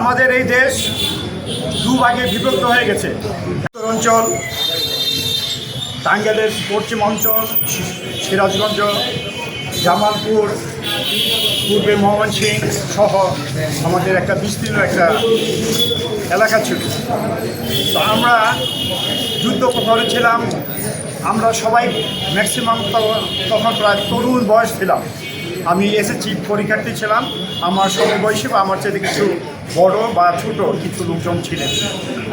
আমাদের এই দেশ দু ভাগে বিভক্ত হয়ে গেছে। উত্তর অঞ্চল টাঙ্গাইলের পশ্চিম অঞ্চল, সিরাজগঞ্জ, জামালপুর, পূর্বে ময়মনসিং সহ আমাদের একটা বিস্তীর্ণ একটা এলাকা ছিল। তো আমরা যুদ্ধ করেছিলাম আমরা সবাই ম্যাক্সিমাম তখন প্রায় তরুণ বয়স ছিলাম। আমি এসেছি, পরীক্ষার্থী ছিলাম। আমার সমবয়সী বা আমার চেয়ে কিছু বড় বা ছোট কিছু লোকজন ছিলেন।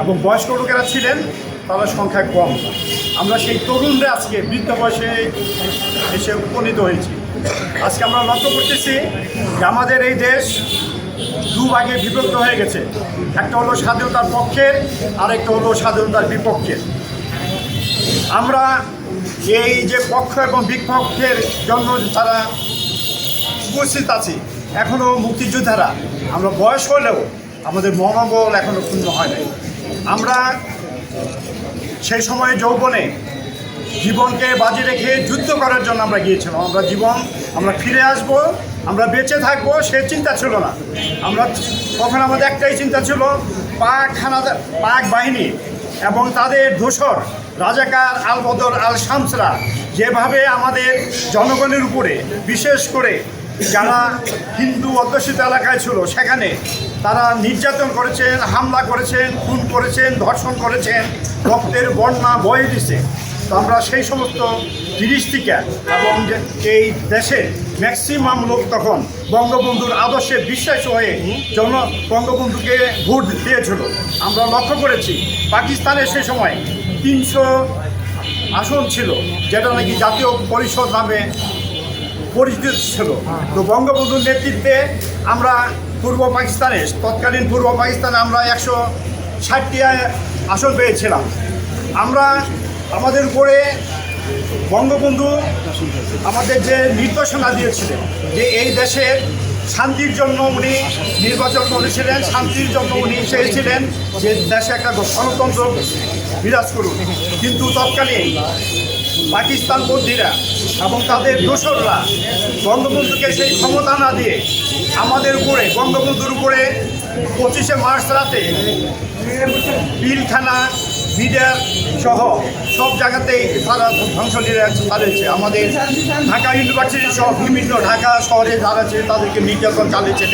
এবং বয়স্ক লোকেরা ছিলেন, তাদের সংখ্যা কম। আমরা সেই তরুণরা আজকে বৃদ্ধ বয়সে এসে উপনীত হয়েছি। আজকে আমরা লক্ষ্য করতেছি যে আমাদের এই দেশ দু ভাগে বিভক্ত হয়ে গেছে। একটা হলো স্বাধীনতার পক্ষের আর একটা হলো স্বাধীনতার বিপক্ষের। আমরা এই যে পক্ষ এবং বিপক্ষের জন্য তারা উপস্থিত আছি। এখনও মুক্তিযোদ্ধারা, আমরা বয়স হলেও আমাদের মনোবল এখনও পূর্ণ হয় নাই। আমরা সেই সময়ে যৌবনে জীবনকে বাজি রেখে যুদ্ধ করার জন্য আমরা গিয়েছিলাম। আমরা জীবন, আমরা ফিরে আসব, আমরা বেঁচে থাকব, সে চিন্তা ছিল না। আমরা তখন আমাদের একটাই চিন্তা ছিল, পাক হানাদার, পাক বাহিনী এবং তাদের ধূসর রাজাকার আল বদর আল শামসরা যেভাবে আমাদের জনগণের উপরে, বিশেষ করে যারা হিন্দু অধ্যুষিত এলাকায় ছিল, সেখানে তারা নির্যাতন করেছেন, হামলা করেছেন, খুন করেছেন, ধর্ষণ করেছেন, রক্তের বন্যা বয়ে দিছে। তো আমরা সেই সমস্ত জিনিস থেকে এবং এই দেশে ম্যাক্সিমাম লোক তখন বঙ্গবন্ধুর আদর্শে বিশ্বাস হয়ে জন বঙ্গবন্ধুকে ভোট দিয়েছিল। আমরা লক্ষ্য করেছি, পাকিস্তানে সেই সময় তিনশো আসন ছিল, যেটা নাকি জাতীয় পরিষদ নামে পরিচিত ছিল। তো বঙ্গবন্ধুর নেতৃত্বে আমরা পূর্ব পাকিস্তানে, তৎকালীন পূর্ব পাকিস্তানে আমরা একশো ষাটটি আসন পেয়েছিলাম। আমরা আমাদের উপরে বঙ্গবন্ধু আমাদের যে নির্দেশনা দিয়েছিলেন যে এই দেশের শান্তির জন্য উনি নির্বাচন করেছিলেন, শান্তির জন্য উনি চেয়েছিলেন যে দেশে একটা গণতন্ত্র বিরাজ করুন কিন্তু তৎকালীন পাকিস্তান বন্দীরা এবং তাদের দোসররা বঙ্গবন্ধুকে সেই ক্ষমতা না দিয়ে আমাদের উপরে, বঙ্গবন্ধুর উপরে পঁচিশে মার্চ রাতে পিলখানা বিডার সহ সব জায়গাতেই তারা ধ্বংস চালিয়েছে আমাদের ঢাকা ইউনিভার্সিটি সহ বিভিন্ন ঢাকা শহরে যারা আছে, তাদেরকে নির্যাতন চালিয়েছে